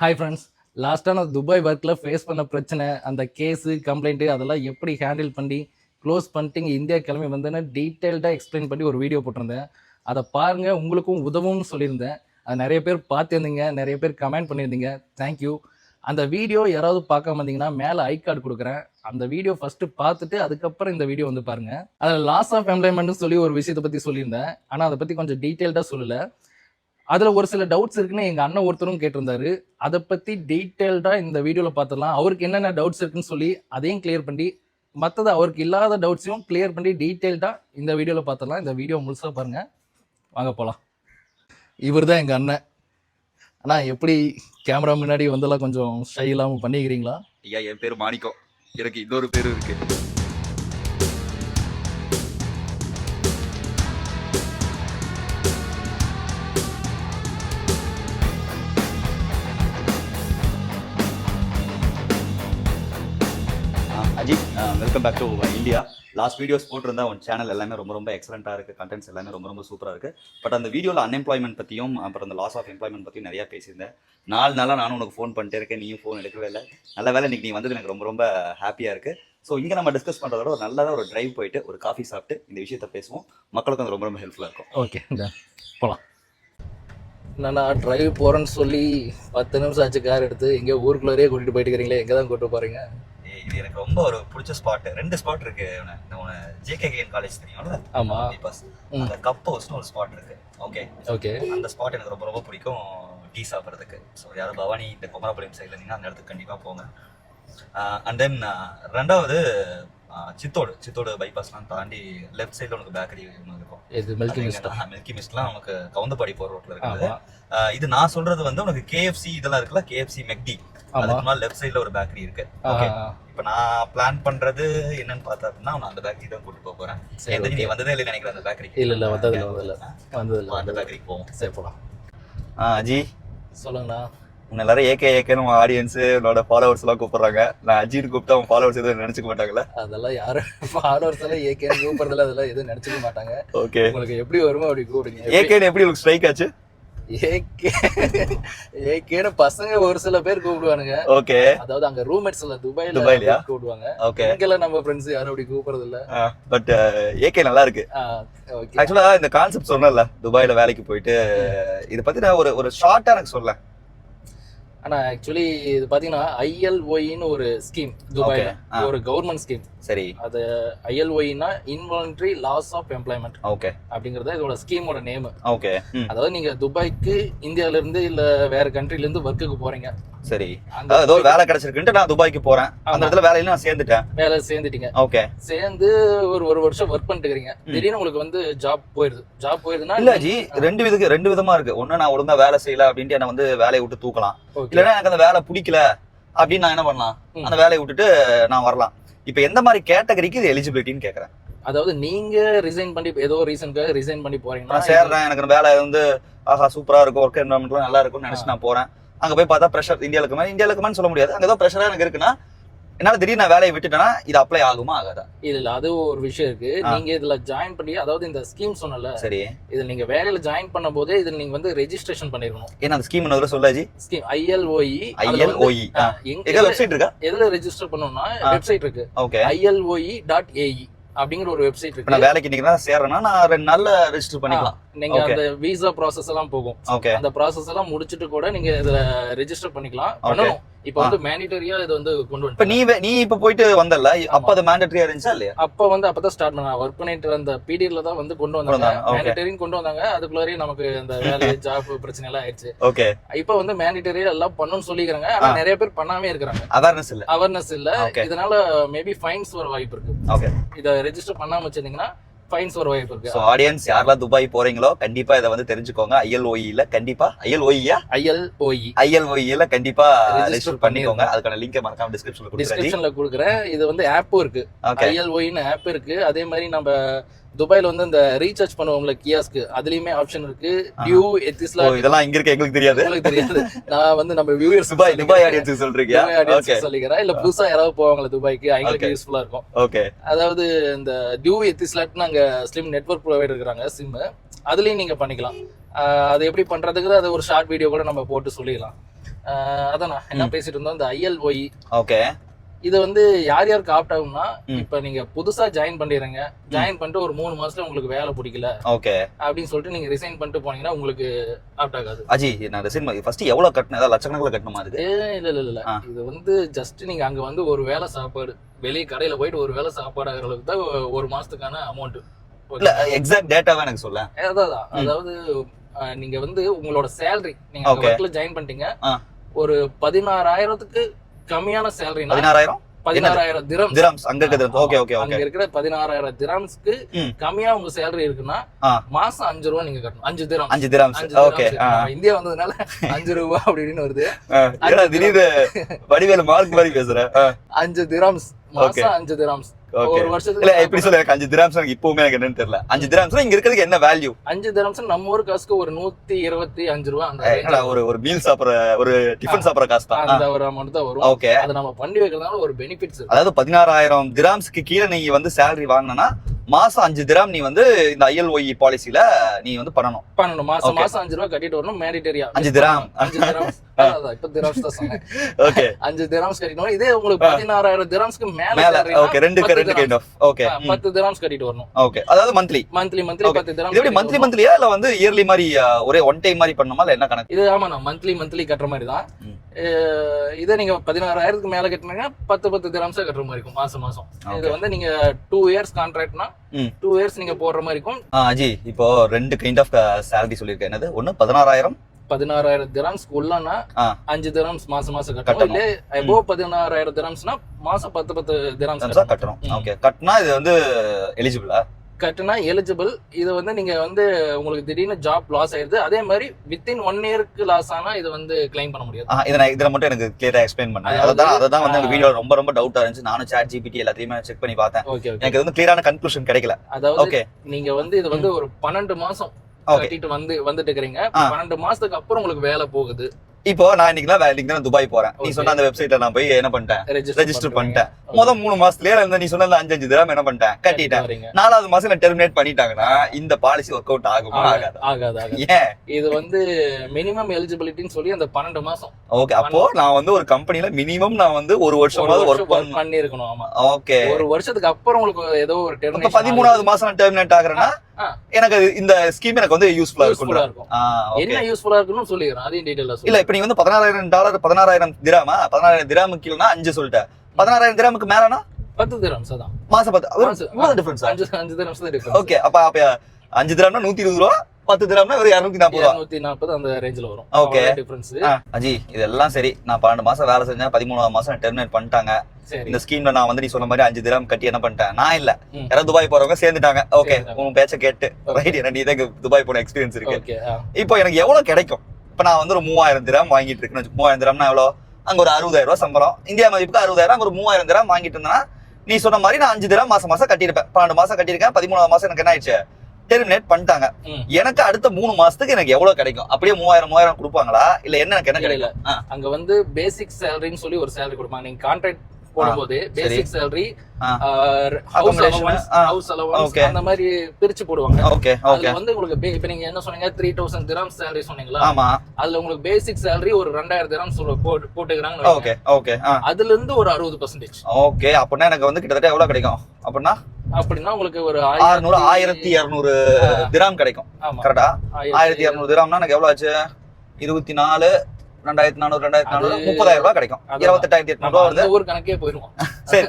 Hi friends லாஸ்ட்டாக நான் Dubai ஒர்க்கில் ஃபேஸ் பண்ண பிரச்சனை அந்த கேஸு கம்ப்ளைண்ட்டு அதெல்லாம் எப்படி ஹேண்டில் பண்ணி க்ளோஸ் பண்ணிட்டு இங்கே இந்தியா கிளம்பி வந்தேன்னு டீட்டெயில்டாக எக்ஸ்பிளைன் பண்ணி ஒரு வீடியோ போட்டிருந்தேன். அதை பாருங்கள் உங்களுக்கும் உதவும்னு சொல்லியிருந்தேன். அது நிறைய பேர் பார்த்துருந்தீங்க நிறைய பேர் கமெண்ட் பண்ணியிருந்தீங்க. தேங்க்யூ அந்த வீடியோ யாராவது பார்க்காம இருந்தீங்கன்னா மேலே ஐ கார்டு கொடுக்குறேன். அந்த வீடியோ ஃபஸ்ட்டு பார்த்துட்டு அதுக்கப்புறம் இந்த வீடியோ வந்து பாருங்கள் அதில் லாஸ் ஆஃப் எம்ப்ளாய்மெண்ட்னு சொல்லி ஒரு விஷயத்தை பற்றி சொல்லியிருந்தேன். ஆனால் அதை பற்றி கொஞ்சம் டீட்டெயில்டாக சொல்லலை. அதில் ஒரு சில டவுட்ஸ் இருக்குன்னு எங்கள் அண்ணன் ஒருத்தரும் கேட்டிருந்தாரு. அதை பற்றி டீட்டெயில்டாக இந்த வீடியோவில் பார்த்துடலாம் அவருக்கு என்னென்ன டவுட்ஸ் இருக்குன்னு சொல்லி அதையும் கிளியர் பண்ணி மற்றது அவருக்கு இல்லாத டவுட்ஸையும் கிளியர் பண்ணி டீட்டெயில்டாக இந்த வீடியோவில் பார்த்துடலாம் இந்த வீடியோ முழுசாக பாருங்கள் வாங்க போகலாம் இவர் தான் எங்கள் அண்ணன். அண்ணா எப்படி கேமரா முன்னாடி வந்தெல்லாம் கொஞ்சம் ஷை இல்லாமல் பண்ணிக்கிறீங்களா? ஐயா என் பேர் மாணிக்கம். எனக்கு இன்னொரு பேர் இருக்குது welcome back to India last videos போட்டிருந்தா உன் சேனல் எல்லாமே ரொம்ப ரொம்ப எக்ஸலண்ட்டாக இருக்குது கண்டென்ட்ஸ் எல்லாமே ரொம்ப ரொம்ப சூப்பராக இருக்குது பட் அந்த வீடியோவில் அன்எம்ப்ளாய்மெண்ட் பற்றியும் அப்புறம் அந்த லாஸ் ஆஃப் எம்ப்ளாய்மெண்ட் பற்றியும் நிறையா பேசியிருந்தேன். நாலு நாளாக நானும் உனக்கு ஃபோன் பண்ணிட்டே இருக்கேன். நீயும் ஃபோன் எடுக்கவே இல்லை. நல்ல வேலை இன்னைக்கு நீ வந்தது எனக்கு ரொம்ப ரொம்ப ஹாப்பியாக இருக்குது ஸோ இங்கே நம்ம டிஸ்கஸ் பண்ணுறதோட ஒரு நல்லதாக ஒரு டிரைவ் போயிட்டு ஒரு காஃபி சாப்பிட்டு இந்த விஷயத்த பேசுவோம். மக்களுக்கும் அது ரொம்ப ரொம்ப ஹெல்ப்ஃபுல்லாக இருக்கும். ஓகே போகலாம் என்னண்ணா டிரைவ் போகிறேன்னு சொல்லி பத்து நிமிஷம் ஆச்சு கார் எடுத்து. எங்கேயோ ஊருக்குள்ளே கூட்டிகிட்டு போயிட்டு இருக்கிறீங்களே எங்கே தான் கூப்பிட்டு போகிறீங்க இது எனக்கு ரொம்ப ஒரு பிடிச்ச ஸ்பாட் ரெண்டு ஸ்பாட் இருக்கு ஜேகேகேஎன் காலேஜ் தெரியும்ல? ஆமாம் பஸ். அந்த கப் ஹவுஸ்னு ஒரு ஸ்பாட் இருக்கு. ஓகே ஓகே அந்த ஸ்பாட் எனக்கு ரொம்ப ரொம்ப பிடிக்கும் டீ சாப்பிட்றதுக்கு. ஸோ யாரும் பவானி இந்த குமரபாளையம் சைடில் இருந்தீங்கன்னா அந்த இடத்துக்கு கண்டிப்பாக போங்க. அண்ட் தென் ரெண்டாவது சித்தோடு. சித்தோடு பைபாஸ்லாம் தாண்டி லெஃப்ட் சைடில் உனக்கு பேக்கரி ஒன்று இருக்கும். இது மில்கி மிஸ்ட் மில்கி மிஸ்ட்லாம் நமக்கு கவுந்தப்பாடி போகிற ரோட்டில் இருக்குது. இது நான் சொல்றது வந்து உனக்கு கேஎஃப்சி இதெல்லாம் இருக்குல்ல? கேஎஃப்சி மெக்டி அதுக்கு முன்னாடி லெஃப்ட் சைடில் ஒரு பேக்கரி இருக்கு. ஓகே இப்போ நான் பிளான் பண்றது என்னன்னு பார்த்தா அப்படின்னா நான் அந்த பேக்கரி தான் கூட்டிட்டு போக போறேன். சரி நீ வந்ததே இல்லை நினைக்கிறேன் அந்த பேக்கரிக்கு இல்லை இல்லை வந்ததில்ல வந்ததில்ல வந்ததில்ல அந்த பேக்கரிக்கு போவோம். சரி போகலாம் ஆ அஜி. சொல்லுங்கண்ணா. எல்லாரும் ஏகே ஏகேன்னு உன் ஆடியன்ஸ் உன்னோட ஃபாலோவர்ஸ் எல்லாம் கூப்பிடுறாங்க. நான் அஜின்னு கூப்பிட்டா உன் ஃபாலோவர்ஸ் எதுவும் நினைச்சுக்க மாட்டாங்களா அதெல்லாம் யாரும் ஃபாலோவர்ஸ் எல்லாம் ஏகே கூப்பிடுறதுல அதெல்லாம் எதுவும் நினச்சிக்க மாட்டாங்க. ஓகே உங்களுக்கு எப்படி வருமோ அப்படி கூப்பிடுங்க. ஏகேன்னு எப்படி உங்களுக்கு ஸ்ட்ரைக் ஆச்சு? ஏகே ஏகேன்னு பசங்க ஒரு சில பேர் கூப்பிடுவானுங்க. ஓகே. அதாவது அங்க ரூம்மேட்ஸ்ல துபாயில துபாய்லயா? கூப்பிடுவாங்க. ஓகே. இங்கெல்லாம் நம்ம ஃப்ரெண்ட்ஸ் யாரும் அப்படி கூப்பிடுறது இல்ல பட் ஏகே நல்லா இருக்கு. ஆக்சுவலா இந்த கான்செப்ட் சொன்னல துபாயில வேலைக்கு போயிட்டு இதை பத்தி நான் ஒரு ஒரு ஷார்ட்டா எனக்கு சொல்ல ஆனா ஆக்சுவலி இது பாத்தீங்கன்னா ஐஎல்ஒய்னு ஒரு ஸ்கீம் துபாயில. ஒரு கவர்மெண்ட் ஸ்கீம் சரி. அது ஐஎல்ஒய்னா involuntary loss of employment okay அப்படிங்கறது இதோட ஸ்கீமோட நேம் ஓகே அதாவது நீங்க துபாய்க்கு இந்தியால இருந்து இல்ல வேற கண்ட்ரில இருந்து ஒர்க்குக்கு போறீங்க. சரி. ஏதோ வேலை கிடைச்சிருக்குன்ட்டு நான் துபாய்க்கு போறேன். அந்த. இடத்துல வேலையில நான் சேர்ந்துட்டேன். வேலை சேர்ந்துட்டீங்க. ஓகே சேர்ந்து ஒரு ஒரு வருஷம் ஒர்க் பண்ணிட்டு இருக்கீங்க திடீர்னு உங்களுக்கு வந்து ஜாப் போயிருது. ஜாப் போயிருதுன்னா இல்ல ஜி ரெண்டு விதக்கு ரெண்டு விதமா இருக்கு. ஒண்ணு நான் ஒழுங்கா வேலை செய்யல அப்படின்ட்டு என்ன வந்து வேலையை விட்டு தூக்கலாம். இல்லைன்னா எனக்கு அந்த வேலை பிடிக்கல அப்படின்னு நான் என்ன பண்ணலாம். அந்த வேலையை விட்டுட்டு நான் வரலாம். இப்ப எந்த மாதிரி கேட்டகரிக்கு இது எலிஜிபிலிட்டின்னு கேக்குறேன். அதாவது நீங்க ரிசைன் பண்ணி ஏதோ ரீசனுக்காக ரிசைன் பண்ணி போறீங்கன்னா நான் சேர்றேன் எனக்கு அந்த வேலை வந்து ஆஹா சூப்பரா இருக்கும் ஒர்க் என்வரன்மெண்ட்லாம் நல்லா இருக்கும்னு நினைச்சு நான் போறேன். அங்க போய் பார்த்தா ப்ரெஷர் இந்தியாவுக்கு மேலே இந்தியாவுக்கு சொல்ல முடியாது. அங்க ஏதோ ப்ரெஷரா எனக்கு இருக்குன்னா என்னால திடீர்னு நான் வேலையை விட்டுட்டேன்னா இது அப்ளை ஆகுமா ஆகாதா? இது இல்ல அது ஒரு விஷயம் இருக்கு. நீங்க இதுல ஜாயின் பண்ணி அதாவது இந்த ஸ்கீம் சொன்னல சரி. இதுல நீங்க வேலையில ஜாயின் பண்ணும் போதே இதுல நீங்க வந்து ரெஜிஸ்ட்ரேஷன் பண்ணிருக்கணும். ஏன்னா அந்த ஸ்கீம் என்ன சொல்லு ஜி ஸ்கீம் ஐஎல்ஓஇ ஐஎல்ஓஇ எங்க வெப்சைட் இருக்கா? எதுல ரெஜிஸ்டர் பண்ணணும்னா ஆ. வெப்சைட் இருக்கு. ஓகே ஐஎல்ஓஇ டாட் ஏஇ அப்படிங்கிற ஒரு வெப்சைட் இப்ப நான் இருக்கு வேலைக்கு நிக்கிறேன் சேர்றேன்னா நான் ரெண்டு நாள்ல ரெஜிஸ்டர் பண்ணிக்கலாம். நீங்க. அந்த விசா ப்ராசஸ் எல்லாம் போகும். அந்த ப்ராசஸ் எல்லாம் முடிச்சிட்டு கூட நீங்க இதுல ரெஜிஸ்டர் பண்ணிக்கலாம். பண்ணணும். இப்போ வந்து மேனிட்டரியா இது வந்து கொண்டு வந்து நீ நீ இப்ப போயிட்டு வந்தல அப்ப அது மேண்டட்டரியா இருந்துச்சா இல்லையா? அப்ப வந்து அப்பதான் ஸ்டார்ட் பண்ணாங்க ஒர்க் பண்ணிட்டு அந்த பீரியட்ல தான் வந்து கொண்டு வந்தாங்க. மேனிட்டரின்னு கொண்டு வந்தாங்க. அதுக்குள்ளாரே நமக்கு அந்த வேலை ஜாப் பிரச்சனை எல்லாம் ஆயிடுச்சு. ஓகே இப்ப வந்து மேனிட்டரியா எல்லாம் பண்ணணும்னு சொல்லிக்கிறாங்க. ஆனா. நிறைய பேர் பண்ணாமே இருக்கிறாங்க. அவேர்னஸ் இல்ல. அவேர்னஸ் இல்ல. இதனால மேபி ஃபைன்ஸ் வர வாய்ப்பு இருக்கு. ஓகே இத ரெஜிஸ்டர் பண்ணாம வச்சிருந்தீங்கன்னா ஃபைன்ஸ் வர வாய்ப்பு இருக்கு. சோ ஆடியன்ஸ் யாரெல்லாம் துபாய் போறீங்களோ கண்டிப்பா இதை வந்து தெரிஞ்சுக்கோங்க. ஐஎல்ஓஇல கண்டிப்பா ஐஎல்ஓஇயா ஐஎல்ஓஇ ஐஎல்ஓஇல கண்டிப்பா ரெஜிஸ்டர் பண்ணிக்கோங்க. அதுக்கான லிங்க் மறக்காம டிஸ்கிரிப்ஷன்ல கொடுக்குறேன். டிஸ்கிரிப்ஷன்ல கொடுக்குறேன். இது வந்து ஆப்பும் இருக்கு. ஐஎல்ஓஇன்னு ஆப் இருக்கு. அதே மாதிரி நம்ம துபாயில வந்து இந்த ரீசார்ஜ் பண்ணுவோம்ல கியாஸ்க்கு அதுலயுமே ஆப்ஷன் இருக்கு. டியூ எத்திஸ்லா இதெல்லாம் இங்க இருக்க எங்களுக்கு தெரியாது. உங்களுக்கு தெரியாது. நான் வந்து நம்ம வியூவர்ஸ் துபாய் துபாய் ஆடியன்ஸ் சொல்றீங்க. சொல்லிக்கிறேன். இல்ல புதுசா யாராவது போவாங்களா துபாய்க்கு? அவங்களுக்கு. யூஸ்ஃபுல்லா இருக்கும். ஓகே அதாவது இந்த டியூ எத்திஸ்லாட்னு அங்க ஸ்லிம் நெட்வொர்க் ப்ரொவைடர் இருக்கிறாங்க சிம் அதுலயும் நீங்க பண்ணிக்கலாம். அது எப்படி பண்றதுக்கு அது ஒரு ஷார்ட் வீடியோ கூட நம்ம போட்டு சொல்லிடலாம். அதான் என்ன பேசிட்டு இருந்தோம். இந்த ஐஎல்ஓஇ ஓகே இது வந்து யார் யாருக்கு ஆப்ட் ஆகும்னா. இப்ப நீங்க புதுசா ஜாயின் பண்ணிடுறீங்க. ஜாயின் பண்ணிட்டு ஒரு மூணு மாசத்துல உங்களுக்கு வேலை பிடிக்கல. ஓகே. அப்படின்னு சொல்லிட்டு நீங்க ரிசைன் பண்ணிட்டு போனீங்கன்னா உங்களுக்கு ஆப்ட் ஆகாது. அஜி நான் ரிசைன் ஃபர்ஸ்ட் எவ்வளவு கட்டணும் ஏதாவது லட்சக்கணக்கில் கட்டணுமா இருக்கு இல்ல இல்ல இல்ல. இது வந்து ஜஸ்ட் நீங்க அங்க வந்து ஒரு வேலை சாப்பாடு வெளிய கடையில போயிட்டு ஒரு வேலை சாப்பாடு ஆகிற அளவுக்கு தான் ஒரு மாசத்துக்கான அமௌண்ட் இல்ல எக்ஸாக்ட் டேட்டாவே எனக்கு சொல்ல. அதான். அதாவது நீங்க வந்து உங்களோட சேலரி நீங்க. ஒர்க்ல ஜாயின் பண்ணிட்டீங்க. ஒரு பதினாறாயிரத்துக்கு கம்மியான சேலரி பதினாறாயிரம்? பதினாறாயிரம் திரம் திரம்ஸ் அங்க இருக்கிறது ஓகே ஓகே அங்க இருக்கிற பதினாறாயிரம் திராம்ஸ்க்கு. கம்மியா உங்க சேலரி இருக்குன்னா. மாசம் அஞ்சு ரூபா நீங்க கட்டணும். அஞ்சு திரம் அஞ்சு திரம்ஸ் ஓகே இந்தியா வந்ததுனால அஞ்சு ரூபா அப்படின்னு வருது. திடீர்னு வடிவேலு மார்க் மாதிரி பேசுறேன் அஞ்சு திராம்ஸ். மாசம் அஞ்சு திராம்ஸ் ஒரு இல்ல வருஷத்துக்கு எப்படி சொல்ல எனக்கு அஞ்சு திரம்ஸ் எனக்கு இப்பவுமே எனக்கு என்னன்னு தெரியல. அஞ்சு திரம்ஸ் இங்க இருக்கிறதுக்கு என்ன வேல்யூ அஞ்சு திராம்ஸ் நம்ம ஊர் காசுக்கு ஒரு நூத்தி இருபத்தி அஞ்சு ரூபா அந்த ஒரு ஒரு மீல் சாப்பிடுற ஒரு டிஃபன் சாப்பிடுற காசு தான். அந்த ஒரு அமௌண்ட் தான் வரும். ஓகே அதை நம்ம பண்ணி வைக்கிறதுனால ஒரு பெனிஃபிட்ஸ் அதாவது பதினாறாயிரம் திராம்ஸ்க்கு கீழே நீங்க வந்து சேலரி வாங்கினா மாசம் அஞ்சு திராம் நீ வந்து இந்த ஐஎல்ஒஇ பாலிசில நீ வந்து பண்ணணும். பண்ணணும். மாசம். மாசம் அஞ்சு ரூபா கட்டிட்டு வரணும் மேடிட்டரியா அஞ்சு திராம் அஞ்சு இப்ப திராம்ஸ் தான் சொன்னேன். ஓகே. அஞ்சு திராம்ஸ் கட்டிட்டு இதே உங்களுக்கு பதினாறாயிரம் திராம்ஸ்க்கு மேல ஓகே ரெண்டு பத்து ரெண்டு dirhams. Kind of okay. ஆ, பத்து திராம்ஸ் கட்டிட்டு வரணும். ஓகே. அதாவது மந்த்லி மந்த்லி மந்த்லி. பத்து திராம்ஸ் எப்படி மந்த்லி மந்த்லியா இல்ல வந்து இயர்லி மாதிரி ஒரே ஒன் டைம் மாதிரி பண்ணணுமா? இல்ல என்ன கணக்கு? இது ஆமா நான் மந்த்லி மந்த்லி கட்டுற மாதிரி தான். இதே நீங்க பதினாறாயிரத்துக்கு மேல கட்டினீங்கன்னா பத்து பத்து திராம்ஸா கட்டுற மாதிரி இருக்கும் மாசம் மாசம். இது. வந்து நீங்க டூ இயர்ஸ் கான்ட்ராக்ட்னா. டூ இயர்ஸ் நீங்க போடுற மாதிரி இருக்கும். இப்போ ரெண்டு கைண்ட் ஆஃப் சேலரி சொல்லியிருக்கேன். என்னது? ஒன்னு பதினாறாயிரம் பதினாறாயிரம் திராம்ஸ்க்கு உள்ளனா ஆ. அஞ்சு திராம்ஸ் மாசம் மாசம் கட்டணும். இல்ல அபோவ் பதினாறாயிரம் திராம்ஸ்னா மாசம் பத்து பத்து திராம்ஸ் திரம்ஸா கட்டணும். ஓகே கட்டினா இது வந்து எலிஜிபிளா கட்டுனா எலிஜிபிள் இது வந்து நீங்க வந்து உங்களுக்கு திடீர்னு ஜாப் லாஸ் ஆயிருது. அதே மாதிரி வித்தின் ஒன் இயருக்கு லாஸ் ஆனா இது வந்து கிளைம் பண்ண முடியாது. இதை நான் இதில் மட்டும் எனக்கு கிளியரா எக்ஸ்பிளைன் பண்ணேன் அதான் அதை தான் வந்து. எனக்கு வீடியோ ரொம்ப ரொம்ப டவுட்டா இருந்துச்சு. நானும் சாட் ஜிபிடி எல்லாத்தையுமே செக் பண்ணி பார்த்தேன். எனக்கு இது வந்து கிளியரான கன்க்ளூஷன் கிடைக்கல. அதாவது ஓகே நீங்க வந்து இது வந்து ஒரு பன்னெண்டு மாசம் கட்டிட்டு வந்து வந்துட்டு இருக்கிறீங்க. பன்னெண்டு மாசத்துக்கு அப்புறம் உங்களுக்கு வேலை போகுது. இப்போ நான் இன்னைக்கு தான் இன்னைக்கு தான் துபாய் போறேன். நீ. சொன்ன அந்த வெப்சைட்ல நான் போய் என்ன பண்ணிட்டேன்? ரெஜிஸ்டர் பண்ணிட்டேன். முத மூணு மாசத்துலயே இருந்த நீ சொன்ன அஞ்சு அஞ்சு தினம் என்ன பண்ணிட்டேன்? கட்டிட்டேன். நாலாவது மாசம் நான் டெர்மினேட் பண்ணிட்டாங்கன்னா இந்த பாலிசி ஒர்க் அவுட் ஆகுமா? ஆகாது. ஆகாது? ஏன்? இது வந்து மினிமம் எலிஜிபிலிட்டின்னு சொல்லி அந்த பன்னெண்டு மாசம். ஓகே அப்போ நான் வந்து ஒரு கம்பெனில மினிமம் நான் வந்து ஒரு வருஷமாவது வருஷம் ஒர்க் பண்ணி இருக்கணும் ஆமா. ஓகே ஒரு வருஷத்துக்கு அப்புறம் உங்களுக்கு ஏதோ ஒரு பதிமூணாவது மாசம் நான் டெர்மினேட் ஆகுறேன்னா. எனக்கு இந்த ஸ்கீம் எனக்கு வந்து யூஸ்ஃபுல்லா இருக்கும். என்ன யூஸ்ஃபுல்லா இருக்குன்னு சொல்லிடுறேன். அதையும் டீடைலா இல்ல இப்ப நீ வந்து பதினாறாயிரம் டாலர் பதினாறாயிரம் திராமா பதினாறாயிரம் திராமு கீழனா அஞ்சு சொல்லிட்ட பதினாறாயிரம் திராமுக்கு மேலனா? பத்து திரம்ஸ் அதான். மாசம் பத்து. டிஃபரன்ஸ் அஞ்சு அஞ்சு திரம்ஸ் தான் ஓகே அப்ப அப்ப அஞ்சு திராம்னா நூத்தி இருபது ரூபா? பத்து திராம்னா ஒரு இருநூத்தி நாற்பது இருநூத்தி நாற்பது அந்த ரேஞ்சில் வரும். Okay. டிஃபரன்ஸ் அஜி இதெல்லாம் சரி. நான் பன்னெண்டு மாசம் வேலை செஞ்சேன். பதிமூணாவது மாசம் டெர்மினேட் பண்ணிட்டாங்க. இந்த ஸ்கீம்ல நான் வந்து நீ சொன்ன மாதிரி அஞ்சு திராம் கட்டி என்ன பண்ணிட்டேன்? நான் இல்ல. யாராவது துபாய் போறவங்க சேர்ந்துட்டாங்க. ஓகே. உன் பேச்ச கேட்டு. ரைட் ஏன்னா நீ தான் துபாய் போன எக்ஸ்பீரியன்ஸ் இருக்கு. ஓகே இப்போ எனக்கு எவ்வளவு கிடைக்கும்? இப்போ நான் வந்து ஒரு மூவாயிரம் திராம் வாங்கிட்டு இருக்கேன்னு. மூவாயிரம் திராம்னா எவ்வளோ? அங்க ஒரு அறுபதாயிரம் ரூபாய் சம்பளம். இந்தியா மதிப்புக்கு அறுபதாயிரம் அங்க ஒரு மூவாயிரம் திராம் வாங்கிட்டு இருந்தேன்னா நீ சொன்ன மாதிரி நான் அஞ்சு திராம் மாசம் மாசம் கட்டியிருப்பேன். பன்னெண்டு மாசம் கட்டியிருக்கேன். பதிமூணாவது மாசம் எனக்கு என்ன ஆயிடுச்சு? டெர்மினேட் பண்ணிட்டாங்க. எனக்கு அடுத்த மூணு மாசத்துக்கு எனக்கு எவ்வளவு கிடைக்கும்? அப்படியே மூவாயிரம் மூவாயிரம் கொடுப்பாங்களா? இல்ல என்ன எனக்கு என்ன ஆ, அங்க வந்து பேசிக் சேலரின்னு சொல்லி ஒரு சேலரி கொடுப்பாங்க. நீங்க கான்ட்ராக்ட் போடும்போது basic salary. House allowance. House allowance. அந்த மாதிரி பிரிச்சு போடுவாங்க. ஓகே ஓகே வந்து உங்களுக்கு இப்ப நீங்க என்ன சொன்னீங்க? த்ரீ தௌசண்ட் திராம் சேலரி சொன்னீங்களா? ஆமா. அதுல உங்களுக்கு பேசிக் சேலரி ஒரு ரெண்டாயிரம் திராம் போட்டுக்கிறாங்க ஓகே ஓகே அதுல இருந்து ஒரு அறுபது பர்சன்டேஜ் ஓகே அப்படின்னா எனக்கு வந்து கிட்டத்தட்ட எவ்வளவு கிடைக்கும்? அப்படின்னா அப்படின்னா உங்களுக்கு ஒரு ஆறுநூறு ஆயிரத்தி இருநூறு திராம் கிடைக்கும். கரெக்டா ஆயிரத்தி இருநூறு திராம்னா எனக்கு எவ்வளவு ஆச்சு? இருபத்தி நாலு ரெண்டாயிரத்தி நானூறு ரெண்டாயிரத்தி நானூறு அது- முப்பதாயிரம் ரூபாய் கிடைக்கும். இருபத்தெட்டாயிரத்தி எட்நூறு ரூபாய் வருது. ஊர் கணக்கே போயிருவோம் சரி.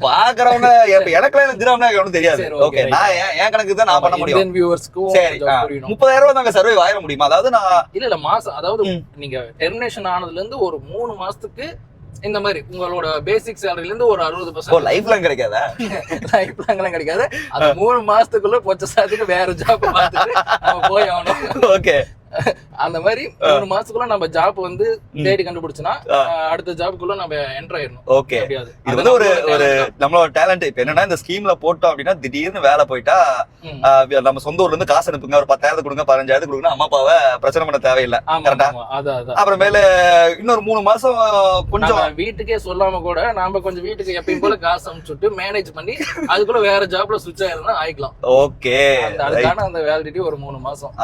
பாக்குறவங்க எனக்குலாம் இந்த திராம்னா ஒன்றும் தெரியாது. ஓகே. நான் என் கணக்கு தான் நான் பண்ண முடியும்? வியூவர்ஸ்க்கும் சரி முப்பதாயிரம் ரூபாய் நாங்க சர்வே ஆயிர முடியுமா? அதாவது நான் இல்ல இல்ல மாசம் அதாவது. நீங்க டெர்மினேஷன் ஆனதுல இருந்து ஒரு மூணு மாசத்துக்கு இந்த மாதிரி உங்களோட பேசிக் சேலரில இருந்து ஒரு அறுபது பர்சன்ட் லைஃப்லாம் கிடைக்காதா? லைஃப் லாங்லாம் கிடைக்காது. அந்த மூணு மாசத்துக்குள்ள பொச்ச சாத்துக்கு வேற ஜாப் போய் ஆகணும். ஓகே அந்த மாதிரி மூணு மாசத்துக்குள்ள நம்ம ஜாப் வந்து. தேடி. அஹ், அடுத்த ஜாப்க்குள்ள நம்ம என்டர் ஆயிடணும். ஓகே. இது வந்து ஒரு ஒரு நம்மளோட டேலண்ட் இப்ப என்னன்னா இந்த ஸ்கீம்ல போட்டோம் அப்படின்னா திடீர்னு வேலை போயிட்டா நம்ம சொந்த ஊர்ல இருந்து காசு அனுப்புங்க. ஒரு பத்தாயிரத்து கொடுங்க பதினஞ்சாயிரத்து கொடுங்க அம்மா அப்பாவை பிரச்சனை பண்ண தேவையில்லை. அதான் அப்புறமேல இன்னொரு மூணு மாசம் கொஞ்சம் வீட்டுக்கே சொல்லாம கூட நாம கொஞ்சம் வீட்டுக்கு எப்பயும் போல காசு அனுப்பிச்சுட்டு மேனேஜ் பண்ணி அதுக்குள்ள வேற ஜாப்ல சுவிட்ச் ஆயிருந்தா ஆயிக்கலாம். ஓகே. அதுக்கான அந்த வேலிடிட்டி ஒரு மூணு மாசம்.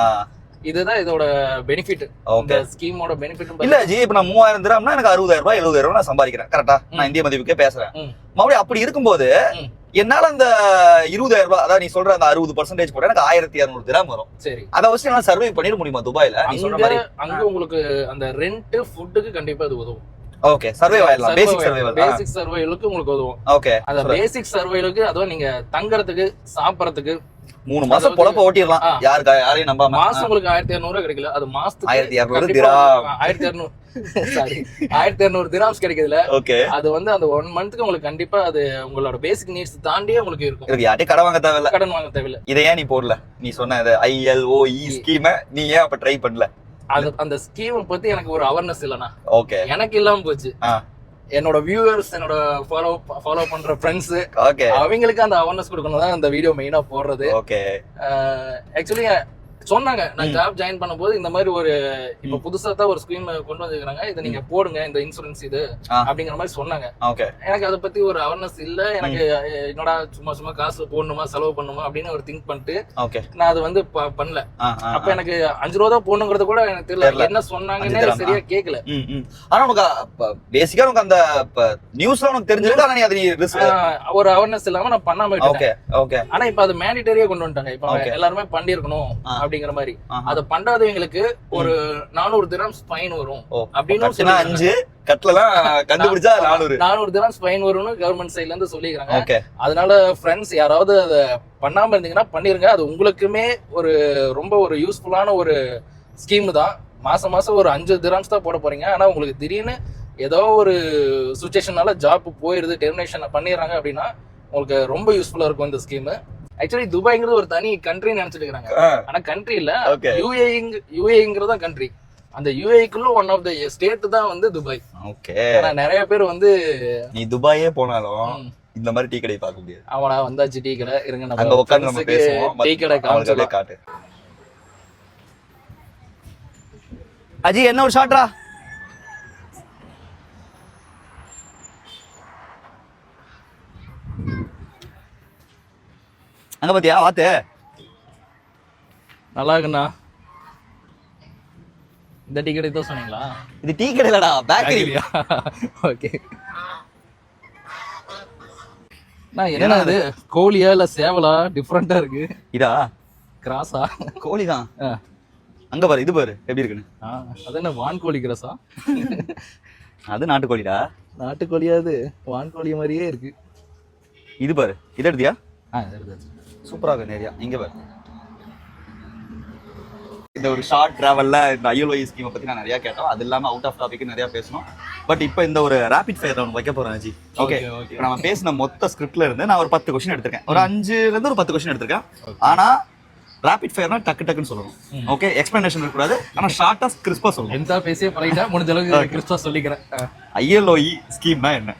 இதுதான் இதோட பெனிஃபிட் இந்த ஸ்கீமோட பெனிஃபிட் இல்ல ஜி இப்ப நான் மூவாயிரம் திரம்னா எனக்கு அறுபதாயிரம் ரூபாய் எழுபதாயிரம் ரூபாய் நான் சம்பாதிக்கிறேன். கரெக்டா நான் இந்திய மதிப்புக்கே பேசுறேன். மறுபடியும் அப்படி இருக்கும்போது. என்னால அந்த இருபதாயிரம் ரூபாய் அதாவது நீ சொல்ற அந்த அறுபது பர்சன்டேஜ் கூட எனக்கு ஆயிரத்தி இரநூறு திரம் வரும். சரி. அதை வச்சு என்னால சர்வை பண்ணிட முடியுமா துபாயில? நீ சொல்ற மாதிரி. அங்க உங்களுக்கு அந்த ரெண்ட் ஃபுட்டுக்கு கண்டிப்பா அது உதவும். ஓகே சர்வை ஆயிடலாம் பேசிக் சர்வைவல் பேசிக் சர்வைலுக்கு உங்களுக்கு உதவும். ஓகே அந்த பேசிக் சர்வைலுக்கு அதுவும் நீங்க தங்கறதுக்கு சாப்பிடறதுக்கு மூணு மாசம் பொழப்ப ஓட்டிடலாம். யாருக்கா யாரையும் நம்பாம. மாசம் உங்களுக்கு ஆயிரத்தி இரநூறு கிடைக்கல. அது மாசத்துக்கு 1200 கண்டிப்பா திராம். ஆயிரத்தி இரநூறு. சாரி ஆயிரத்தி இரநூறு திராம்ஸ் கிடைக்குதுல ஓகே. அது வந்து அந்த ஒன் மந்த்துக்கு உங்களுக்கு கண்டிப்பா அது உங்களோட பேசிக் நீட்ஸ் தாண்டியே உங்களுக்கு இருக்கும். இதுக்கு யார்ட்டையும் கடை வாங்க தேவையில்ல. கடன் வாங்க தேவையில்ல. இதை ஏன் நீ போடல? நீ சொன்ன ஐஎல்ஓஇ ஸ்கீம நீ ஏன் அப்ப ட்ரை பண்ணல? அது அந்த ஸ்கீம் பத்தி எனக்கு ஒரு அவேர்னஸ் இல்லைண்ணா. ஓகே எனக்கு இல்லாம போச்சு. என்னோட வியூவர்ஸ் என்னோட ஃபாலோ ஃபாலோ பண்ற ஃப்ரெண்ட்ஸ் ஓகே அவங்களுக்கு அந்த அவேர்னஸ் கொடுக்கணும் தான் அந்த வீடியோ மெயினா போடுறது. ஓகே ஆக்சுவலி சொன்னாங்க. நான். ஜாப் ஜாயின் பண்ணும்போது இந்த மாதிரி ஒரு இப்ப புதுசா தான் ஒரு ஸ்கீம் கொண்டு வந்திருக்காங்க இதை நீங்க போடுங்க இந்த இன்சூரன்ஸ் இது. அப்படிங்கிற மாதிரி சொன்னாங்க. எனக்கு அதை பத்தி ஒரு அவேர்னஸ் இல்ல. எனக்கு என்னடா சும்மா சும்மா காசு போடணுமா செலவு பண்ணணுமா அப்படின்னு ஒரு திங்க் பண்ணிட்டு நான் அது வந்து பண்ணல. அப்ப எனக்கு அஞ்சு ரூபா தான் போடணுங்கிறது கூட எனக்கு தெரியல. என்ன சொன்னாங்கன்னு சரியா கேட்கல ஆனா உனக்கு பேசிக்கா உனக்கு அந்த நியூஸ்ல உனக்கு தெரிஞ்சிருக்கு? ஆனா நீ அது நீ ஒரு அவேர்னஸ் இல்லாம நான் பண்ணாம ஓகே ஓகே. ஆனா இப்ப அது மேண்டிட்டரியா கொண்டு வந்துட்டாங்க. இப்ப. எல்லாருமே பண்ணிருக்கணும் ஆ. அப்படிங்கிற மாதிரி. அதை பண்றாதவங்களுக்கு ஒரு நானூறு திராம்ஸ் ஃபைன் வரும். அப்படின்னு அஞ்சு கட்லலாம் கண்டுபிடிச்சா நானூறு. நானூறு திராம்ஸ் ஃபைன் வரும்னு கவர்மெண்ட் சைட்ல இருந்து சொல்லிக்கிறாங்க. அதனால ஃப்ரெண்ட்ஸ் யாராவது அதை பண்ணாம இருந்தீங்கன்னா பண்ணிருங்க. அது உங்களுக்குமே ஒரு ரொம்ப ஒரு யூஸ்ஃபுல்லான ஒரு ஸ்கீம் தான். மாசம் மாசம் ஒரு அஞ்சு திராம்ஸ் தான் போட போறீங்க. ஆனா உங்களுக்கு திடீர்னு ஏதோ ஒரு சுச்சுவேஷனால ஜாப் போயிருது டெர்மினேஷன் பண்ணிடுறாங்க அப்படின்னா உங்களுக்கு ரொம்ப யூஸ்ஃபுல்லா இருக்கும் இந்த ஸ்கீம் ஆக்சுவலி துபாய்ங்கிறது ஒரு தனி கண்ட்ரி நினைச்சிட்டு இருக்காங்க ஆனா கண்ட்ரி இல்ல. யூஏஇங் யூஏங்கிறது தான் கண்ட்ரி அந்த யூஏக்குள்ள ஒன் ஆஃப் த ஸ்டேட் தான் வந்து துபாய். ஓகே ஆனா நிறைய பேர் வந்து நீ துபாயே போனாலும் இந்த மாதிரி டீ கடை பார்க்க முடியாது. அவனா வந்தாச்சு டீ கடை. இருங்க நம்ம உட்காந்து நம்ம பேசுவோம். டீ கடை காமிச்சிடலாம். காட்டு. அஜி என்ன ஒரு ஷாட்ரா அங்க பாத்தியா? வாத்து. நல்லா இருக்குண்ணா. இந்த டீ கடை தான் சொன்னீங்களா? இது டீ கடைலடா பேக்கரி ஓகே. நான் என்னண்ணா இது? கோழியா இல்ல சேவலா? டிஃப்ரெண்டா இருக்கு. இதா? கிராஸா? கோழிதான் அங்க பாரு இது பாரு எப்படி இருக்குன்னு. அது என்ன வான்கோழி கிராஸா? அது நாட்டுக்கோழிடா. நாட்டுக்கோழியா அது வான்கோழி மாதிரியே இருக்கு. இது பாரு இது எடுத்தியா? ஆ சரி, சரி. சூப்பரா இருக்கு நிறையா. இங்க பாரு. இந்த ஒரு ஷார்ட் டிராவல்ல இந்த ஐஎல்ஒய் ஸ்கீமை பத்தி நான் நிறைய கேட்டோம். அது இல்லாம அவுட் ஆஃப் டாபிக் நிறைய பேசணும். பட் இப்போ இந்த ஒரு ரேபிட் ஃபயர் ரவுண்ட் வைக்க போறேன் ஜி ஓகே. இப்போ நம்ம பேசின மொத்த ஸ்கிரிப்ட்ல இருந்து நான் ஒரு பத்து கொஸ்டின் எடுத்திருக்கேன். ஒரு அஞ்சுல இருந்து ஒரு பத்து கொஸ்டின் எடுத்திருக்கேன். ஆனா ரேபிட் ஃபயர்னா டக்கு டக்குன்னு சொல்லணும். ஓகே எக்ஸ்பிளனேஷன் இருக்கக்கூடாது. ஆனா ஷார்ட்டா கிறிஸ்பா சொல்லணும். எந்த பேசியே பழகிட்டா முடிஞ்ச அளவுக்கு கிறிஸ்துவா சொல்லிக்கிறேன். ஆ. ஐஎல்ஒய் ஸ்கீம்னா என்ன?